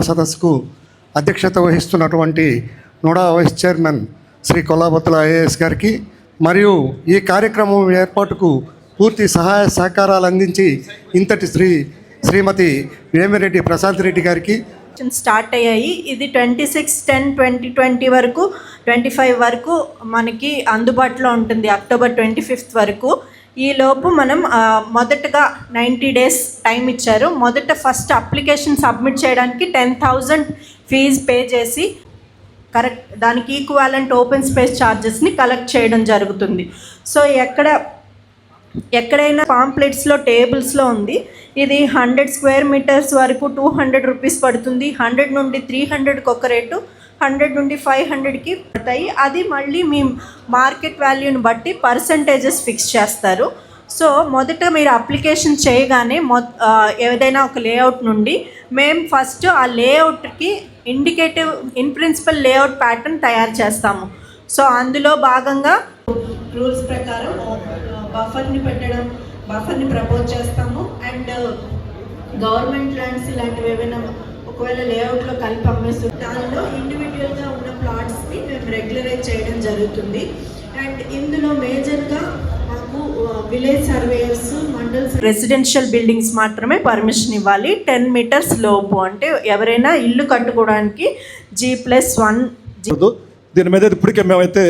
సదస్సుకు అధ్యక్షత వహిస్తున్నటువంటి NUDA vice chairman Shri Kollabattula IAS గారికి మరియు ఈ కార్యక్రమం ఏర్పాటుకు పూర్తి సహాయ సహకారాలు అందించి ఇంతటి శ్రీ శ్రీమతి వేమిరెడ్డి ప్రశాంత్ రెడ్డి గారికి స్టార్ట్ అయ్యాయి. ఇది twenty six ten twenty twenty వరకు ట్వంటీ ఫైవ్ వరకు మనకి అందుబాటులో ఉంటుంది. అక్టోబర్ ట్వంటీ ఫిఫ్త్ వరకు. ఈ లోపు మనం మొదటగా నైంటీ డేస్ టైం ఇచ్చారు. మొదట ఫస్ట్ అప్లికేషన్ సబ్మిట్ చేయడానికి టెన్ థౌజండ్ ఫీజు పే చేసి కరెక్ట్ దానికి ఈక్వాలెంట్ ఓపెన్ స్పేస్ ఛార్జెస్ని కలెక్ట్ చేయడం జరుగుతుంది. సో ఎక్కడ ఎక్కడైనా పాంప్లెట్స్లో టేబుల్స్లో ఉంది. ఇది హండ్రెడ్ స్క్వేర్ మీటర్స్ వరకు టూ హండ్రెడ్ రూపీస్ పడుతుంది. హండ్రెడ్ నుండి త్రీ హండ్రెడ్కి ఒక రేటు హండ్రెడ్ నుండి ఫైవ్ హండ్రెడ్కి పడతాయి. అది మళ్ళీ మీ మార్కెట్ వాల్యూని బట్టి పర్సంటేజెస్ ఫిక్స్ చేస్తారు. సో మొదట మీరు అప్లికేషన్ చేయగానే మొ ఏదైనా ఒక లేఅవుట్ నుండి మేము ఫస్ట్ ఆ లేఅవుట్కి indicative in principle layout pattern తయారు చేస్తాము. సో అందులో భాగంగా రూల్స్ ప్రకారం బఫర్ని పెట్టడం బఫర్ని ప్రపోజ్ చేస్తాము. అండ్ గవర్నమెంట్ ల్యాండ్స్ ఇలాంటివి ఏమైనా ఒకవేళ లేఅవుట్లో కలిపి అమ్మేస్తూ దానిలో ఇండివిజువల్గా ఉన్న ప్లాట్స్ని మేము రెగ్యులరైజ్ చేయడం జరుగుతుంది అండ్ ఇందులో మేజర్గా మాకు village surveyors mandal residential buildings మాత్రమే పర్మిషన్ ఇవ్వాలి టెన్ మీటర్స్ లోపు అంటే ఎవరైనా ఇల్లు కట్టుకోవడానికి జీ ప్లస్ వన్. దీని మీద ఇప్పటికే మేమైతే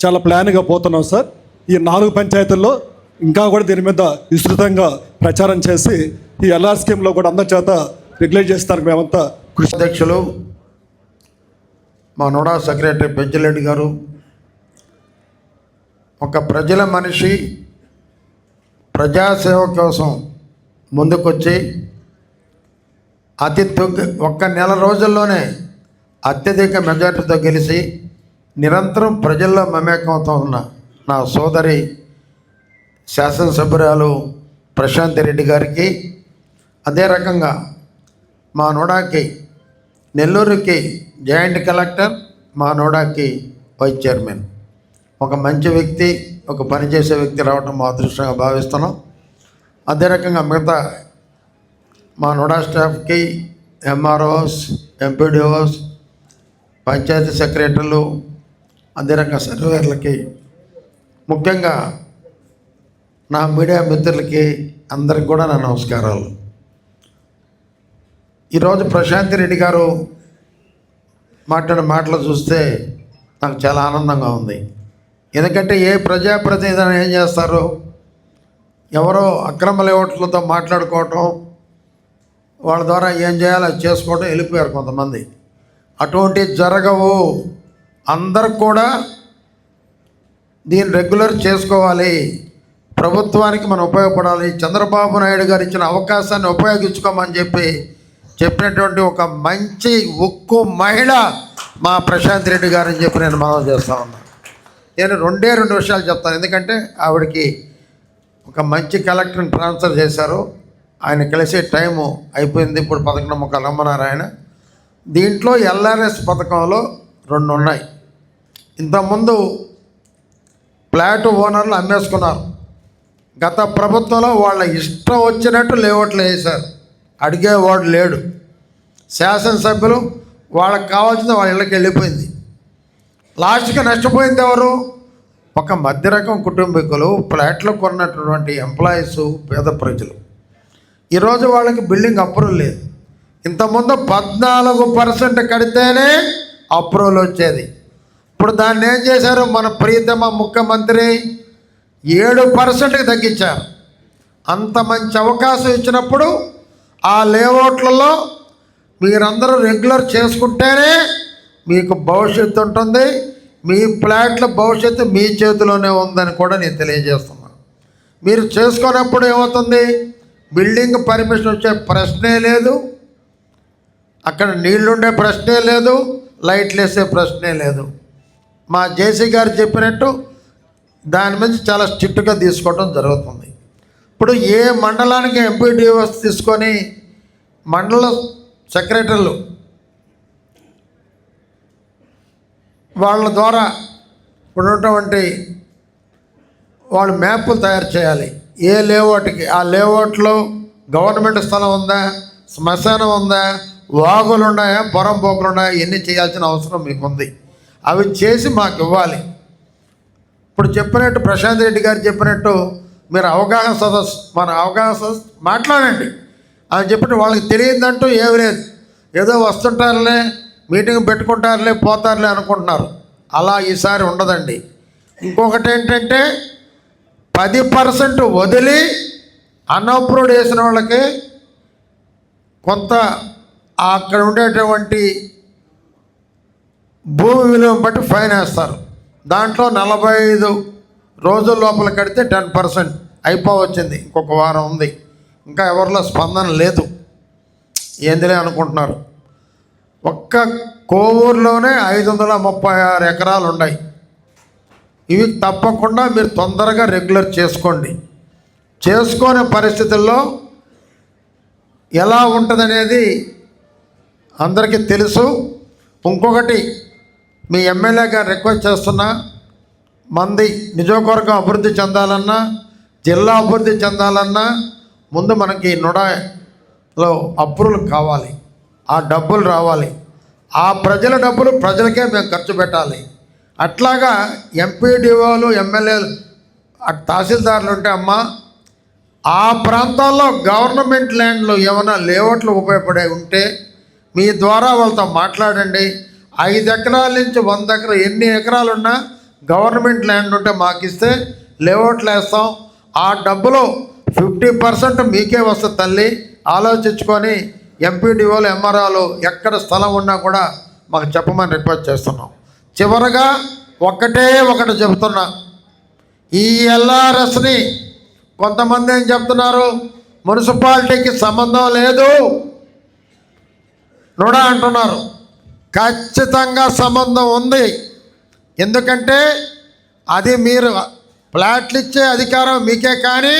చాలా ప్లాన్గా పోతున్నాం సార్ ఈ నాలుగు పంచాయతీల్లో ఇంకా కూడా దీని మీద విస్తృతంగా ప్రచారం చేసి ఈ ఎల్ఆర్ స్కీమ్లో కూడా అందరి చేత రెగ్యులేట్ చేస్తారు మేమంతా. కృషి అధ్యక్షులు మా నోడా సెక్రటరీ పెంచిరెడ్డి గారు ఒక ప్రజల మనిషి ప్రజాసేవ కోసం ముందుకొచ్చి అతి తొగ్గి ఒక్క నెల రోజుల్లోనే అత్యధిక మెజార్టీతో గెలిచి నిరంతరం ప్రజల్లో మమేకమవుతూ ఉన్న నా సోదరి శాసనసభ్యురాలు ప్రశాంత్ రెడ్డి గారికి అదే రకంగా మా నోడాకి నెల్లూరుకి జాయింట్ కలెక్టర్ మా నోడాకి వైస్ చైర్మన్. ఒక మంచి వ్యక్తి ఒక పనిచేసే వ్యక్తి రావడం మా అదృష్టంగా భావిస్తున్నాం. అదే రకంగా మిగతా మా నోడా స్టాఫ్కి ఎంఆర్ఓస్ ఎంపీడీఓస్ పంచాయతీ సెక్రటరీలు అదే రకంగా సర్వేర్లకి ముఖ్యంగా నా మీడియా మిత్రులకి అందరికి కూడా నా నమస్కారాలు. ఈరోజు ప్రశాంతి రెడ్డి గారు మాట్లాడిన మాటలు చూస్తే నాకు చాలా ఆనందంగా ఉంది. ఎందుకంటే ఏ ప్రజాప్రతినిధి ఏం చేస్తారు ఎవరో అక్రమ లేవట్లతో మాట్లాడుకోవటం వాళ్ళ ద్వారా ఏం చేయాలో చేసుకోవటం వెళ్ళిపోయారు కొంతమంది. అటువంటివి జరగవు. అందరు కూడా దీన్ని రెగ్యులర్ చేసుకోవాలి. ప్రభుత్వానికి మనం ఉపయోగపడాలి. చంద్రబాబు నాయుడు గారు ఇచ్చిన అవకాశాన్ని ఉపయోగించుకోమని చెప్పి చెప్పినటువంటి ఒక మంచి ఉక్కు మహిళ మా ప్రశాంత్ రెడ్డి గారని చెప్పి నేను మనం చేస్తా ఉన్నాను నేను రెండే రెండు విషయాలు చెప్తాను. ఎందుకంటే ఆవిడకి ఒక మంచి కలెక్టర్ని ట్రాన్స్ఫర్ చేశారు. ఆయన కలిసే టైము అయిపోయింది. ఇప్పుడు పథకం ఒక రమ్మన్నారు ఆయన. దీంట్లో ఎల్ఆర్ఎస్ పథకంలో రెండు ఉన్నాయి. ఇంతకుముందు ఫ్లాట్ ఓనర్లు అమ్మేసుకున్నారు. గత ప్రభుత్వంలో వాళ్ళ ఇష్టం వచ్చినట్టు లేఅవుట్లు వేశారు. అడిగేవాడు లేడు. శాసనసభ్యులు వాళ్ళకి కావాల్సింది వాళ్ళ ఇళ్ళకి వెళ్ళిపోయింది. లాస్ట్కి నష్టపోయింది ఎవరు? ఒక మధ్యరకం కుటుంబీకులు ఫ్లాట్లు కొన్నటువంటి ఎంప్లాయీస్ పేద ప్రజలు. ఈరోజు వాళ్ళకి బిల్డింగ్ అప్రూవల్ లేదు. ఇంతకుముందు పద్నాలుగు పర్సెంట్ కడితేనే అప్రూవల్ వచ్చేది. ఇప్పుడు దాన్ని ఏం చేశారు? మన ప్రియతమ ముఖ్యమంత్రి ఏడు పర్సెంట్కి తగ్గించారు. అంత మంచి అవకాశం ఇచ్చినప్పుడు ఆ లేఅవుట్లలో మీరందరూ రెగ్యులర్ చేసుకుంటేనే మీకు భవిష్యత్తు ఉంటుంది. మీ ప్లాట్ల భవిష్యత్తు మీ చేతిలోనే ఉందని కూడా నేను తెలియజేస్తున్నాను. మీరు చేసుకున్నప్పుడు ఏమవుతుంది? బిల్డింగ్ పర్మిషన్ వచ్చే ప్రశ్నే లేదు. అక్కడ నీళ్ళుండే ప్రశ్నే లేదు. లైట్లు వేసే ప్రశ్నే లేదు. మా జేసీ గారు చెప్పినట్టు దాని మీద చాలా స్ట్రిక్ట్గా తీసుకోవడం జరుగుతుంది. ఇప్పుడు ఏ మండలానికి ఎంపీడీఓస్ తీసుకొని మండల సెక్రటరీలు వాళ్ళ ద్వారా ఉన్నటువంటి వాళ్ళు మ్యాప్లు తయారు చేయాలి. ఏ లేఅవుట్కి ఆ లేఅవుట్లో గవర్నమెంట్ స్థలం ఉందా శ్మశానం ఉందా వాగులు ఉన్నాయా పొరంపోకులు ఉన్నాయా ఇవన్నీ చేయాల్సిన అవసరం మీకు ఉంది అవి చేసి మాకు ఇవ్వాలి ఇప్పుడు చెప్పినట్టు ప్రశాంత్ రెడ్డి గారు చెప్పినట్టు మీరు అవగాహన సదస్సు మన అవగాహన సదస్సు మాట్లాడండి. అని చెప్పి వాళ్ళకి తెలియదంటూ ఏమి లేదు. ఏదో వస్తుంటారులే మీటింగ్ పెట్టుకుంటారులే పోతారులే అనుకుంటున్నారు. అలా ఈసారి ఉండదండి. ఇంకొకటి ఏంటంటే పది పర్సెంట్ వదిలి అన్అప్రూవ్డ్ వేసిన వాళ్ళకి కొంత అక్కడ ఉండేటువంటి భూమి విలువను బట్టి ఫైన్ వేస్తారు. దాంట్లో నలభై ఐదు రోజుల లోపల కడితే టెన్ పర్సెంట్ అయిపోవచ్చింది. ఇంకొక వారం ఉంది. ఇంకా ఎవరిలో స్పందన లేదు. ఏందిలే అనుకుంటున్నారు. ఒక్క కోవూరులోనే ఐదు వందల ముప్పై ఆరు ఎకరాలు ఉన్నాయి ఇవి తప్పకుండా మీరు తొందరగా రెగ్యులర్ చేసుకోండి. చేసుకునే పరిస్థితుల్లో ఎలా ఉంటుందనేది అందరికీ తెలుసు. ఇంకొకటి మీ ఎమ్మెల్యే గారు రిక్వెస్ట్ చేస్తున్నా మంది నియోజకవర్గం అభివృద్ధి చెందాలన్నా జిల్లా అభివృద్ధి చెందాలన్నా ముందు మనకి నుడలో అప్రూవల్ కావాలి. ఆ డబ్బులు రావాలి. ఆ ప్రజల డబ్బులు ప్రజలకే మేము ఖర్చు పెట్టాలి. అట్లాగా ఎంపీడీఓలు ఎమ్మెల్యేలు తహసీల్దారులు తహసీల్దార్లు ఉంటే అమ్మా ఆ ప్రాంతాల్లో గవర్నమెంట్ ల్యాండ్లు ఏమైనా లేఅవుట్లు ఉపయోగపడే ఉంటే మీ ద్వారా వాళ్ళతో మాట్లాడండి. ఐదు ఎకరాల నుంచి వంద ఎకరాలు ఎన్ని ఎకరాలు ఉన్నా గవర్నమెంట్ ల్యాండ్ ఉంటే మాకు ఇస్తే లేఅవుట్లు వేస్తాం ఆ డబ్బులు ఫిఫ్టీ పర్సెంట్ మీకే వస్తుంది తల్లి. ఆలోచించుకొని ఎంపీడీఓలు ఎంఆర్ఓలు ఎక్కడ స్థలం ఉన్నా కూడా మాకు చెప్పమని రిక్వెస్ట్ చేస్తున్నాం. చివరగా ఒక్కటే ఒకటి చెబుతున్నా ఈ ఎల్ఆర్ఎస్ని కొంతమంది ఏం చెప్తున్నారు? మున్సిపాలిటీకి సంబంధం లేదు. నుడా అంటున్నారు. ఖచ్చితంగా సంబంధం ఉంది. ఎందుకంటే అది మీరు ఫ్లాట్లు ఇచ్చే అధికారం మీకే కానీ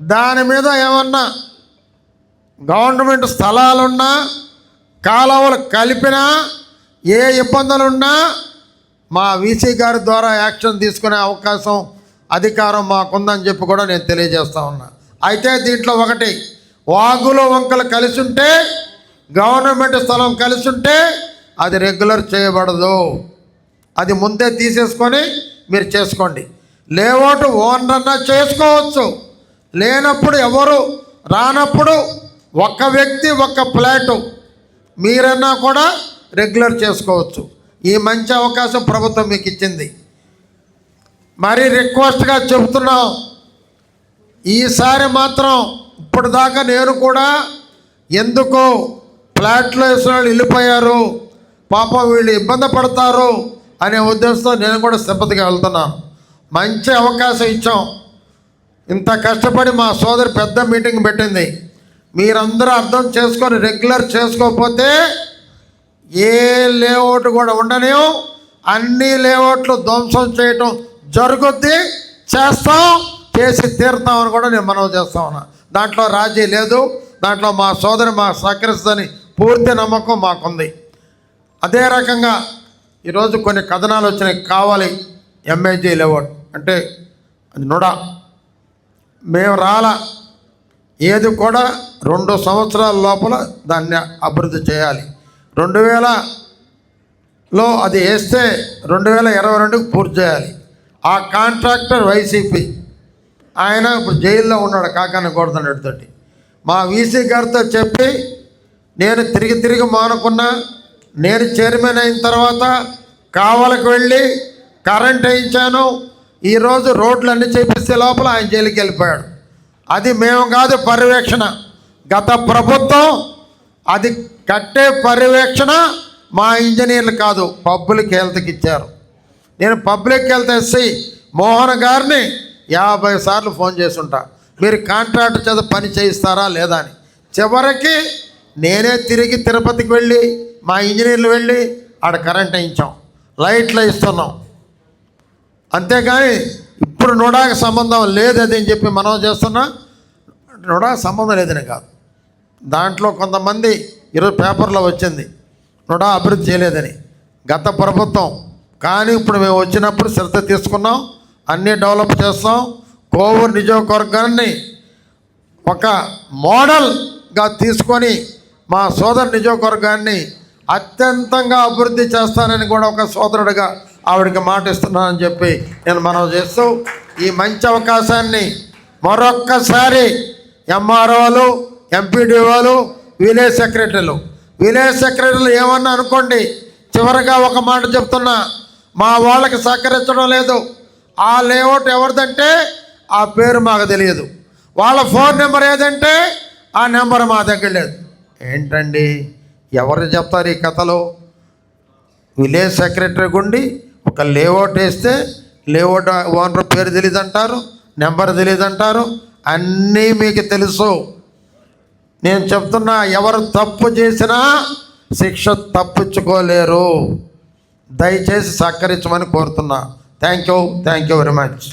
దాని మీద ఏమన్నా గవర్నమెంట్ స్థలాలున్నా కాలువలు కలిపినా ఏ ఇబ్బందులున్నా మా వీసీ గారి ద్వారా యాక్షన్ తీసుకునే అవకాశం అధికారం మాకుందని చెప్పి కూడా నేను తెలియజేస్తా ఉన్నా. అయితే దీంట్లో ఒకటి వాగులు వంకలు కలిసి ఉంటే గవర్నమెంట్ స్థలం కలిసి ఉంటే అది రెగ్యులర్ చేయబడదు. అది ముందే తీసేసుకొని మీరు చేసుకోండి. లేఅవుట్ ఓనర్ అన్నా చేసుకోవచ్చు. లేనప్పుడు ఎవరు? రానప్పుడు ఒక్క వ్యక్తి ఒక్క ఫ్లాటు మీరన్నా కూడా రెగ్యులర్ చేసుకోవచ్చు. ఈ మంచి అవకాశం ప్రభుత్వం మీకు ఇచ్చింది. మరి రిక్వెస్ట్గా చెబుతున్నాం ఈసారి మాత్రం ఇప్పుడు దాకా నేను కూడా ఎందుకో ఫ్లాట్లో వేసిన వాళ్ళు వెళ్ళిపోయారు. పాపం వీళ్ళు ఇబ్బంది పడతారు. అనే ఉద్దేశంతో నేను కూడా సింపతిగా వెళ్తున్నాను. మంచి అవకాశం ఇచ్చాం. ఇంత కష్టపడి మా సోదరి పెద్ద మీటింగ్ పెట్టింది. మీరందరూ అర్థం చేసుకొని రెగ్యులర్ చేసుకోకపోతే ఏ లేఅవుట్ కూడా ఉండనేం అన్ని లేఅవుట్లు ధ్వంసం చేయటం జరుగుద్ది. చేస్తాం. చేసి తీరుతామని కూడా నేను మనవి చేస్తా ఉన్నా. దాంట్లో రాజీ లేదు. దాంట్లో మా సోదరి మా సహకరిస్తుందని పూర్తి నమ్మకం మాకుంది. అదే రకంగా ఈరోజు కొన్ని కథనాలు వచ్చినాయి. కావాలి ఎంఏజీ లేఅవుట్ అంటే అది నుడ. మేము రాలా. ఏది కూడా రెండు సంవత్సరాల లోపల దాన్ని అభివృద్ధి చేయాలి. రెండు వేలలో అది వేస్తే రెండు వేల ఇరవై రెండుకి పూర్తి చేయాలి. ఆ కాంట్రాక్టర్ వైసీపీ. ఆయన ఇప్పుడు జైల్లో ఉన్నాడు కాకాన గోడదండ్రితోటి మా వీసీ గారితో చెప్పి నేను తిరిగి తిరిగి మానుకున్నా నేను చైర్మన్ అయిన తర్వాత కావలకు వెళ్ళి కరెంట్ వేయించాను. ఈరోజు రోడ్లు అన్నీ చేపిస్తే లోపల ఆయన జైలుకి వెళ్ళిపోయాడు. అది మేము కాదు పర్యవేక్షణ. గత ప్రభుత్వం అది కట్టే పర్యవేక్షణ మా ఇంజనీర్లు కాదు పబ్లిక్ హెల్త్కి ఇచ్చారు. నేను పబ్లిక్ హెల్త్ ఎస్సీ మోహన్ గారిని యాభై సార్లు ఫోన్ చేస్తుంటా మీరు కాంట్రాక్ట్ చేత పని చేయిస్తారా లేదా అని. చివరికి నేనే తిరిగి తిరుపతికి వెళ్ళి మా ఇంజనీర్లు వెళ్ళి ఆడ కరెంట్ వేయించాం. లైట్లు ఇస్తున్నాం అంతేగాని ఇప్పుడు నోడాకి సంబంధం లేదని అని చెప్పి మనం చేస్తున్నా నోడా సంబంధం లేదని కాదు. దాంట్లో కొంతమంది ఈరోజు పేపర్లో వచ్చింది నోడా అభివృద్ధి చేయలేదని. గత ప్రభుత్వం కానీ ఇప్పుడు మేము వచ్చినప్పుడు శ్రద్ధ తీసుకున్నాం అన్నీ డెవలప్ చేస్తాం. కోవూరు నియోజకవర్గాన్ని ఒక మోడల్గా తీసుకొని మా సోదరు నియోజకవర్గాన్ని అత్యంతంగా అభివృద్ధి చేస్తానని కూడా ఒక సోదరుడిగా ఆవిడకి మాట ఇస్తున్నానని చెప్పి నేను మనం చేస్తూ ఈ మంచి అవకాశాన్ని మరొక్కసారి ఎంఆర్ఓలు ఎంపీడీఓలు విలేజ్ సెక్రటరీలు. విలేజ్ సెక్రటరీలు ఏమన్నా అనుకోండి చివరిగా ఒక మాట చెప్తున్నా మా వాళ్ళకి సహకరించడం లేదు. ఆ లేఅవుట్ ఎవరిదంటే ఆ పేరు మాకు తెలియదు. వాళ్ళ ఫోన్ నెంబర్ ఏదంటే ఆ నెంబర్ మా దగ్గర లేదు. ఏంటండి? ఎవరు చెప్తారు ఈ కథలో? విలేజ్ సెక్రటరీ గుండి ఒక లేఅవుట్ వేస్తే లేఅవుట్ ఓనర్ పేరు తెలియదంటారు నెంబర్ తెలియదంటారు అన్నీ మీకు తెలుసు. నేను చెప్తున్నా ఎవరు తప్పు చేసినా శిక్ష తప్పించుకోలేరు. దయచేసి సహకరించమని కోరుతున్నా. Thank you thank you very much